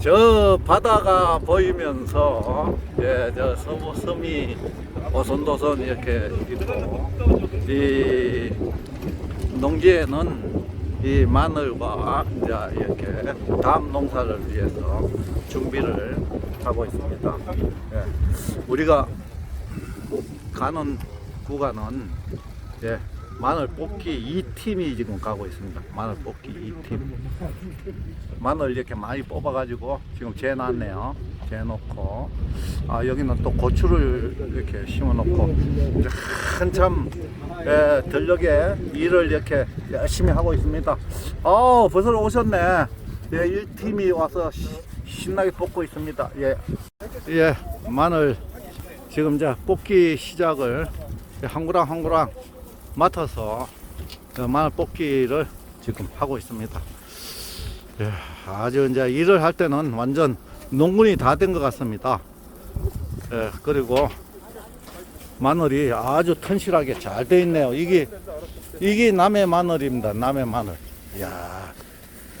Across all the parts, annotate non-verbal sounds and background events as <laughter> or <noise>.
저 바다가 보이면서 예, 저 섬, 섬이 오손도손 이렇게 있고 이 농지에는 이 마늘과 이제 이렇게 다음 농사를 위해서 준비를 하고 있습니다. 예, 우리가 가는 구간은 예, 마늘 뽑기 2팀이 지금 가고 있습니다. 마늘 뽑기 2팀. 마늘 이렇게 많이 뽑아가지고 지금 재놨네요. 재놓고 아 여기는 또 고추를 이렇게 심어놓고 한참 예, 들녘에 일을 이렇게 열심히 하고 있습니다. 어 벌써 오셨네. 예, 1팀이 와서 시- 신나게 뽑고 있습니다. 예, 예 마늘 지금 이제 뽑기 시작을 한 구랑 한 구랑 맡아서 어, 마늘 뽑기를 지금 하고 있습니다. 예, 아주 이제 일을 할 때는 완전 농군이 다 된 것 같습니다. 예, 그리고 마늘이 아주 튼실하게 잘 돼 있네요. 이게 이게 남해 마늘입니다. 남해 마늘. 야,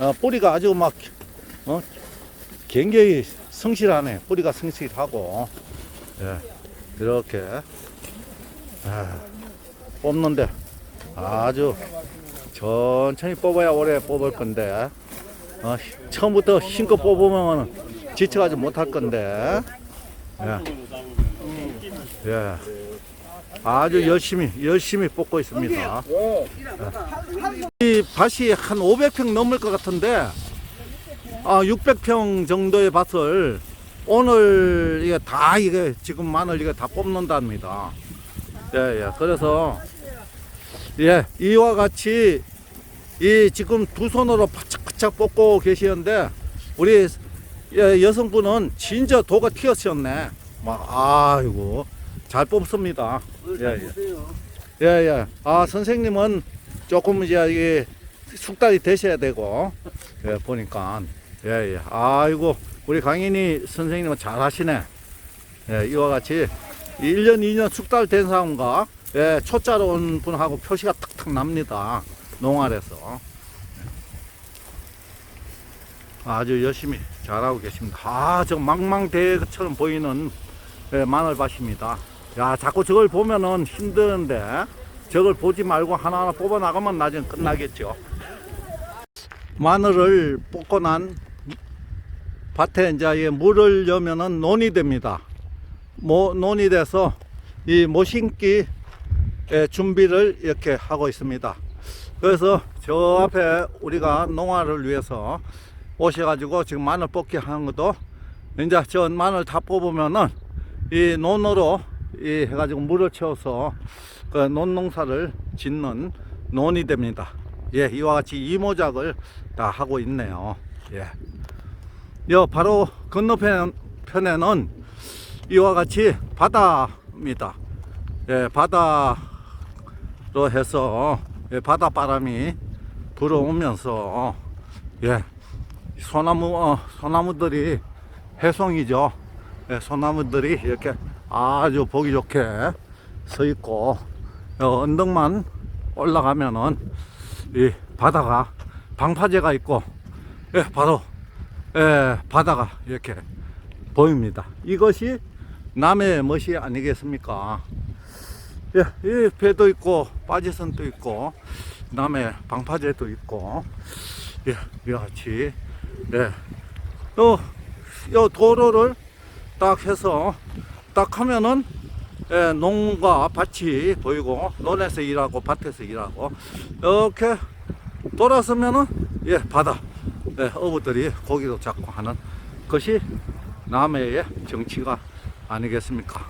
어, 뿌리가 아주 막 어, 굉장히 성실하네. 뿌리가 성실하고 예, 이렇게 아, 뽑는데 아주 천천히 뽑아야 오래 뽑을 건데 어, 처음부터 힘껏 뽑으면 지쳐가지 못할 건데 예. 예. 아주 열심히 열심히 뽑고 있습니다. 이 밭이 한 500평 넘을 것 같은데 아 600평 정도의 밭을 오늘 이게 다 이게 지금 마늘 이게 다 뽑는답니다. 예, 예. 그래서 예, 이와 같이 이 지금 두 손으로 바짝바짝 뽑고 계시는데 우리 예, 여성분은 진짜 도가 튀었었네. 막 아이고 잘 뽑습니다. 예, 예. 예, 예. 아, 선생님은 조금 이제 이게 숙달이 되셔야 되고 예, 보니까 예, 예. 아이고 우리 강인이 선생님은 잘 하시네. 예, 이와 같이 1년, 2년 숙달된 사람과 예, 초짜로 온 분하고 표시가 탁탁 납니다. 농활에서. 아주 열심히 잘하고 계십니다. 아, 저 망망대해처럼 보이는 예, 마늘밭입니다. 야, 자꾸 저걸 보면은 힘드는데 저걸 보지 말고 하나하나 뽑아 나가면 나중에 끝나겠죠. 마늘을 뽑고 난 밭에 이제 이 물을 넣으면은 논이 됩니다. 모, 논이 돼서 이 모심기 예, 준비를 이렇게 하고 있습니다. 그래서 저 앞에 우리가 농화를 위해서 오셔가지고 지금 마늘 뽑기 하는 것도 이제 저 마늘 다 뽑으면은 이 논으로 이 해가지고 물을 채워서 그 논농사를 짓는 논이 됩니다. 예, 이와 같이 이모작을 다 하고 있네요. 예. 여 바로 건너편 편에는 이와 같이 바다입니다. 예, 바다로 해서 예, 바다 바람이 불어오면서 예, 소나무 어, 소나무들이 해송이죠. 예, 소나무들이 이렇게 아주 보기 좋게 서 있고 어, 언덕만 올라가면은 이 바다가 방파제가 있고 예, 바로 예, 바다가 이렇게 보입니다. 이것이 남의 멋이 아니겠습니까? 예, 이 배도 있고 빠지선도 있고 남의 방파제도 있고 예, 이와 같이 네, 요, 요 도로를 딱 해서 딱 하면은 예, 농과 밭이 보이고 논에서 일하고 밭에서 일하고 이렇게 돌아서면은 예 바다 예, 어부들이 고기도 잡고 하는 것이 남해의 정치가 아니겠습니까?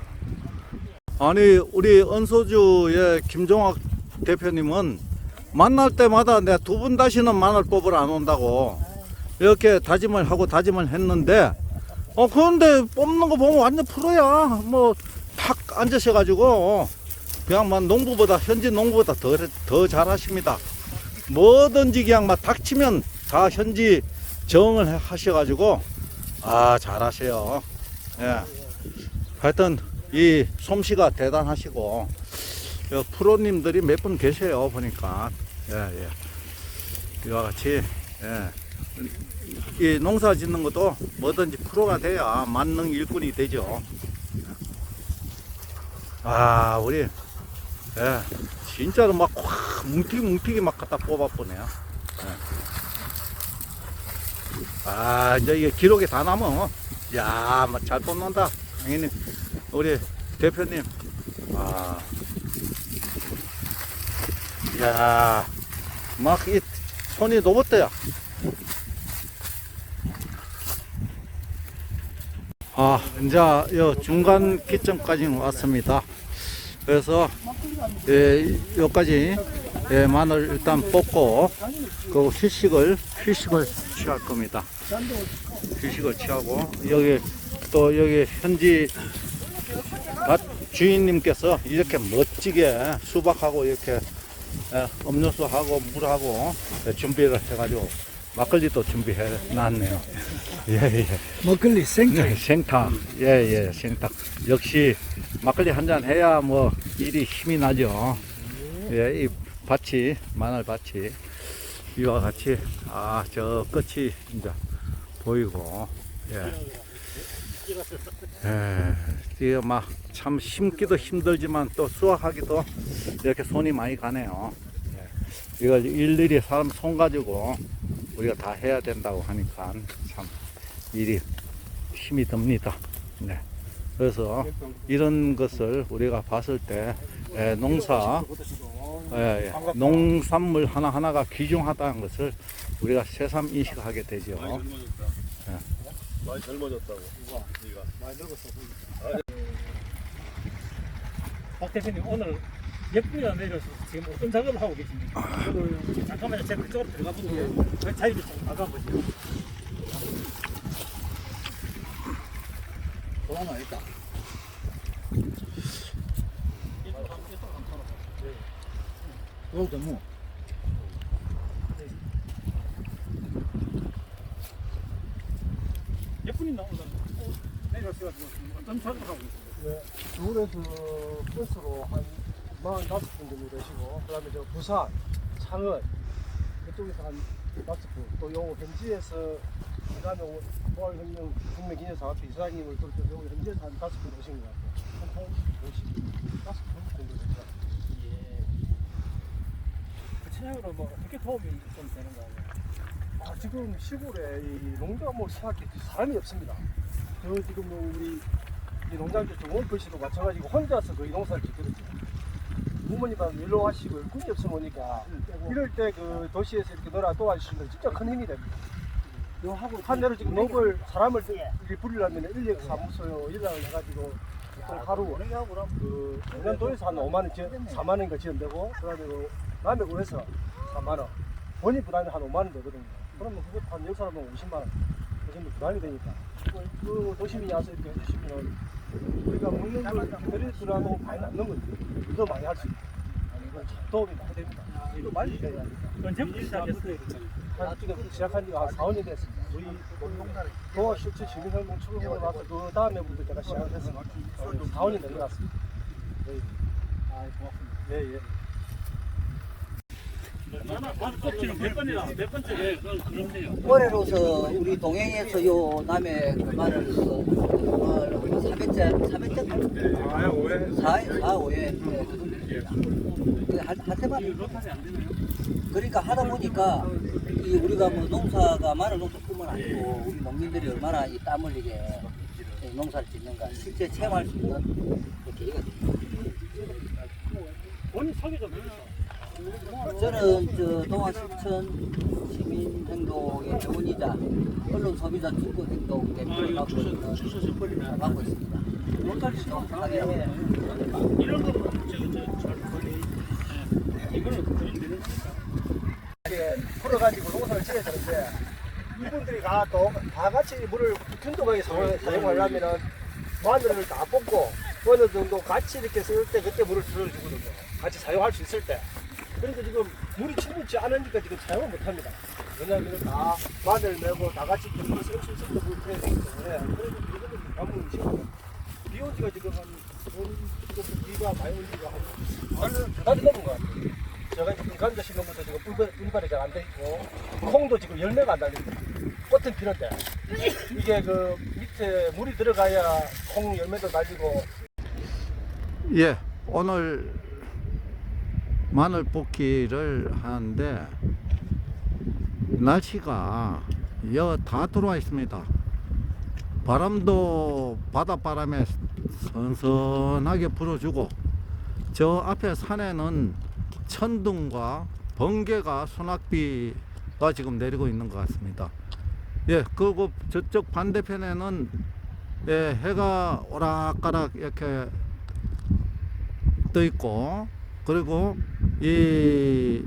아니 우리 은소주의 김종학 대표님은 만날 때마다 내 두 분 다시는 마늘 뽑으러 안 온다고 이렇게 다짐을 하고 다짐을 했는데 어 그런데 뽑는 거 보면 완전 프로야. 뭐 탁 앉으셔 가지고 그냥 막 농부보다 현지 농부보다 더 더 잘하십니다. 뭐든지 그냥 막 닥치면 다 현지 정을 하셔 가지고 아 잘하세요. 예 하여튼 이 솜씨가 대단하시고 요 프로님들이 몇 분 계세요 보니까 예 예 이와 같이 예 이 농사 짓는 것도 뭐든지 프로가 돼야 만능 일꾼이 되죠. 아, 우리, 예, 진짜로 막, 확, 뭉티기, 뭉티기 막 갖다 뽑아보네요. 예. 아, 이제 이게 기록이 다 남어. 야, 막잘 뽑는다. 형님, 우리 대표님. 아, 야, 막 이 손이 로봇대야. 아, 이제 요 중간 기점까지 왔습니다. 그래서 예, 여기까지 예, 마늘 일단 뽑고 그 휴식을 휴식을 취할 겁니다. 휴식을 취하고 여기 또 여기 현지 밭 주인님께서 이렇게 멋지게 수박하고 이렇게 예, 음료수하고 물하고 예, 준비를 해가지고 막걸리도 준비해 놨네요. <laughs> 예, 예. 먹걸리 생태 네, 생탕. 예, 예, 생탕. 역시 막걸리 한 잔 해야 뭐 일이 힘이 나죠. 예, 이 밭이, 마늘 밭이 이와 같이, 아, 저 끝이 이제 보이고, 예. 예, 이게 막참 심기도 힘들지만 또 수확하기도 이렇게 손이 많이 가네요. 예. 이걸 일일이 사람 손 가지고 우리가 다 해야 된다고 하니까 참 일이 힘이 듭니다. 네. 그래서 이런 것을 우리가 봤을 때 에, 농사, 예, 예, 농산물 하나하나가 귀중하다는 것을 우리가 새삼 인식하게 되죠. 많이 젊어졌다고. 네가. 박 대표님 오늘 예쁘게 내려서 지금 어떤 작업을 하고 계십니까? 오늘 잠깐만 제가 그쪽으로 들어가 보고 자리를 좀 바꿔보세요. 도망가 있다. 여기도 뭐. 예쁜이 나오는 내려서 어떤 하고 계십니까? 네, 서울에서 버스로 한 45분 정도 되시고, 그 다음에 저 부산, 창원, 그쪽에서 한 5분, 또요 현지에서, 그 다음에 보안혁명 국민기념사업회 이사장님을 또요 현지에서 한 5분 오신 것 같아요. 한 50, 5분 정도 됐죠. 예. 구체적으로 뭐 어떻게 도움이 좀 되는 거예요? 아, 지금 시골에 이 농작물 생각해 사람이 없습니다. 저 지금 뭐 우리 이 농장주 정원표 씨도 마찬가지고 혼자서 거의 농사를 짓거든요. 부모님하고 일로 하시고 일꾼이 없으니까 이럴 때 그 도시에서 이렇게 놀아 도와주시면 진짜 큰 힘이 됩니다. 한 대로 지금 농을 사람을 이렇게 부리려면 인력 사무소에 연락을 해가지고 보통 하루 그 영남도에서 한 5만 원, 지원, 4만 원인가 지원되고 그다음에 그 남해구에서 4만 원, 본인 부담이 한 5만 원 되거든요. 그러면 그것 한 10사람은 50만 원, 그 정도 부담이 되니까 그, 그 도시민이 와서 이렇게 해주시면 우리가 먹는 걸 드리더라도 많이 남는 거지. 더 많이 할 수 있고 도움이 많이 됩니다. 이거 많이 돼야. 언제부터 시작했어요? 한 지금 시작한 지가 한 4, 5년 됐습니다. 저희 도화 실제 시민활동 출근하고 나서 그 다음에부터 제가 시작을 했습니다. 4, 5년 된 것 같습니다. 아, 고맙습니다. 예, 예. 지금 몇 번이나 몇 번째? 예, 그렇네요. 올해로서 우리 동행에서 요 남해 그 말을 그, 어, 3회째, 3회째? 4, 5회. 4, 4, 5회. 네, 그 정도. 그 할, 할 때마다. 그러니까 하다 보니까 이 우리가 뭐 농사가 마늘 농사뿐만 아니고 우리 농민들이 얼마나 이 땀 흘리게 이 농사를 짓는가 실제 체험할 수 있는 그 계기가 됩니다. 본인 소개 좀 해주세요. 저는 저 동아시청 시민행동의 회원이자 언론 소비자 주권행동 대표를 맡고 있는 맡고 있습니다. 이런 거 저저저 이거는 그림 이렇게 풀어가지고 농사를 지어야 되는데 이분들이 다, 또, 다 같이 물을 균등하게 사용- 사용하려면은 마늘을 다 뽑고 어느 정도 같이 이렇게 쓸 때 그때 물을 들어주거든요. 같이 사용할 수 있을 때. 그러니까 지금 물이 충분치 않으니까 지금 사용을 못합니다. 왜냐하면 다 마늘 메고 다 같이 있을 때 물을 줘야 되기 때문에 그래서 이거는 가물이 지금 비온 지가 지금 한 온, 지금 비가 많이 온 지가 한, 한, 두달 넘은 것 같아요. 제가 지금 감자 심는 것도 지금 뿔- 뿔발이 잘 안 돼 있고 콩도 지금 열매가 안 달립니다. 꽃은 피는데 이게 그 밑에 물이 들어가야 콩 열매도 달리고 예, 오늘 마늘 뽑기를 하는데 날씨가 여다 들어와 있습니다. 바람도 바닷바람에 선선하게 불어주고 저 앞에 산에는 천둥과 번개가 소낙비가 지금 내리고 있는 것 같습니다. 예, 그리고 저쪽 반대편에는 예, 해가 오락가락 이렇게 떠 있고 그리고 이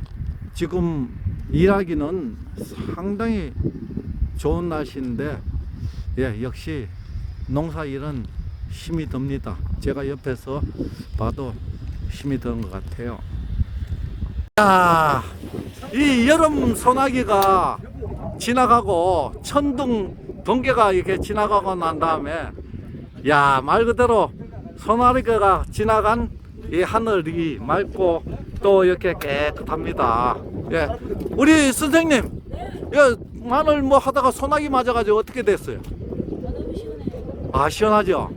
지금 일하기는 상당히 좋은 날씨인데 예 역시 농사 일은 힘이 듭니다. 제가 옆에서 봐도 힘이 드는 것 같아요. 야, 이 여름 소나기가 지나가고 천둥 번개가 이렇게 지나가고 난 다음에 야 말 그대로 소나기가 지나간 이 하늘이 맑고 또 이렇게 깨끗합니다. 예, 우리 선생님, 예, 마늘 뭐 하다가 소나기 맞아가지고 어떻게 됐어요? 아 시원하죠?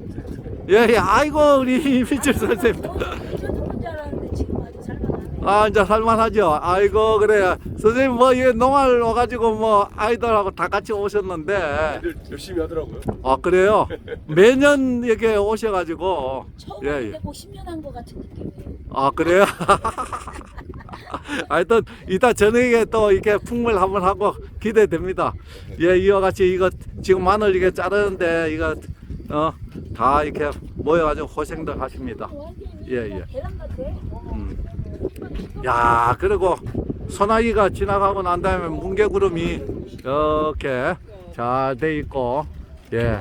예, 예, 아이고 우리 <laughs> 이미철 선생님. 저도 줄 알았는데 지금 아주 살만하네. 아 이제 살만하죠. 아이고 그래 선생님 뭐 이 농활 와가지고 뭐 아이들하고 다 같이 오셨는데 늘 열심히 하더라고요. 아 그래요? 매년 이렇게 오셔가지고 처음 예, 예. 꼭 10년 한 것 같은 느낌이에요. 아 그래요? <laughs> 하여튼 이따 저녁에 또 이렇게 풍물 한번 하고 기대됩니다. 예 이와 같이 이거 지금 마늘 이게 자르는데 이거 어 다 이렇게 모여가지고 고생들 하십니다. 예, 예. 계란 같아. 음. 야 그리고 소나기가 지나가고 난 다음에 뭉게구름이 이렇게 잘 돼 있고 예.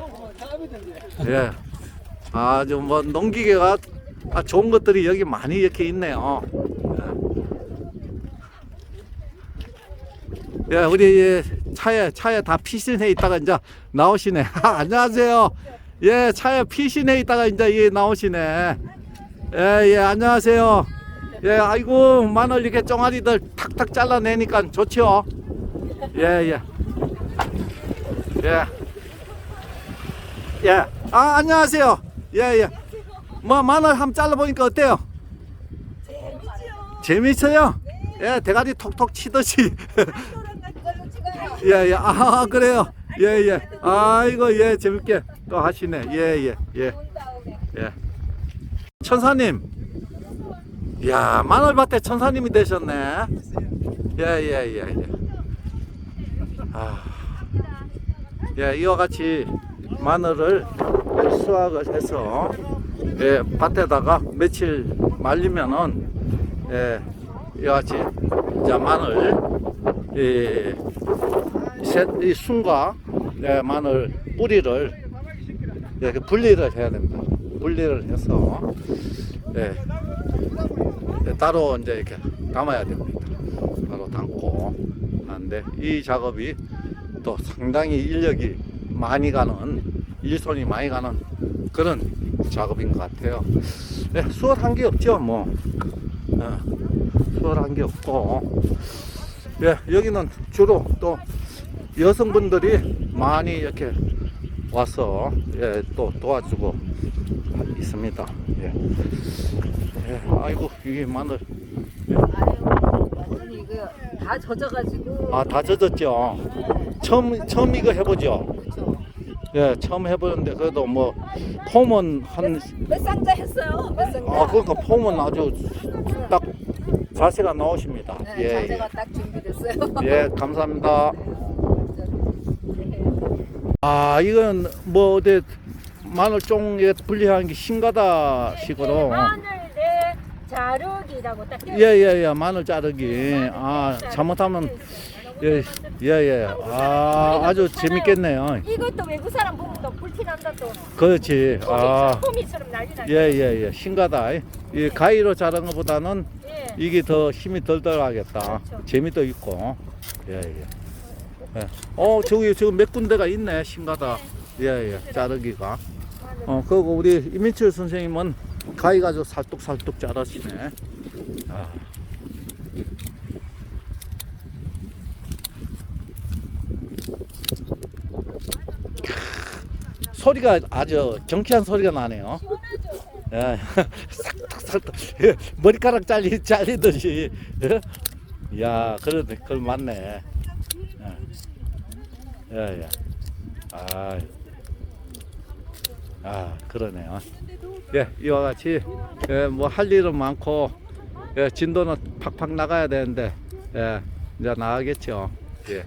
예. 아주 뭐 농기계가 아, 좋은 것들이 여기 많이 이렇게 있네요. 예, 우리 예, 차에 차에 다 피신해 있다가 이제 나오시네. <laughs> 안녕하세요. 예, 차에 피신해 있다가 이제 예, 나오시네. 예, 예, 안녕하세요. 예, 아이고 마늘 이렇게 쫑아리들 탁탁 잘라내니까 좋죠. 예, 예. 예. 예. 아, 안녕하세요. 예, 예. 뭐 마늘 한번 잘라보니까 어때요? 재밌어요. 예, 대가리 톡톡 치듯이. <laughs> 예, 예. 아, 그래요. 예, 예. 아이고, 예, 재밌게 또 하시네. 예, 예, 예. 예. 천사님. 야, 마늘밭에 천사님이 되셨네. 예, 예, 예, 예. 아. 예, 이와 같이 마늘을 수확을 해서 예, 밭에다가 며칠 말리면은 예, 이와 같이 자 마늘 이, 셋, 이 순과 예, 마늘 뿌리를 이렇게 분리를 해야 됩니다. 분리를 해서 예, 예, 따로 이제 이렇게 담아야 됩니다. 따로 담고 하는데 이 작업이 또 상당히 인력이 많이 가는 일손이 많이 가는 그런 작업인 것 같아요. 예, 수월한 게 없죠, 뭐. 어, 수월한 게 없고. 예, 여기는 주로 또 여성분들이 많이 이렇게 와서 예, 또 도와주고 있습니다. 예. 예, 아이고 이게 마늘 아유, 완전히 이거 다 젖어가지고. 아 다 젖었죠. 처음 처음 이거 해보죠. 그렇죠. 예, 처음 해보는데 그래도 뭐 폼은 한몇 상자 했어요? 몇 상자? 아, 그러니까 폼은 아주 딱 자세가 나오십니다. 네, 예, 자재가 딱 준비됐어요. 예. 예, 감사합니다. 아, 이건 뭐 어디 마늘 종에 분리하는 게 신가다 식으로. 마늘 내 자르기라고 딱. 예, 예, 예, 마늘 자르기. 아, 잘못하면 예, 예, 예. 아, 아주 재밌겠네요. 이것도 외국 사람 보면 또 불티난다 또. 그렇지. 아, 호미처럼 난리 나죠. 예, 예, 예, 신가다. 이 가위로 자르는 것보다는 예. 이게 더 힘이 덜덜 하겠다. 그렇죠. 재미도 있고. 예, 예. 예. 어, 저기 지금 몇 군데가 있네, 신가다. 예, 예, 자르기가. 어, 그리고 우리 이민철 선생님은 가위 가지고 살뚝살뚝 자르시네. 아. 소리가 아주 경쾌한 소리가 나네요. 예, <laughs> 싹둑싹둑 예, 머리카락 잘리 잘리듯이. 예? 야, 그래, 그 맞네. 예, 예, 예. 아, 아, 그러네요. 예, 이와 같이 예, 뭐 할 일은 많고 예, 진도는 팍팍 나가야 되는데 예, 이제 나가겠죠. 예.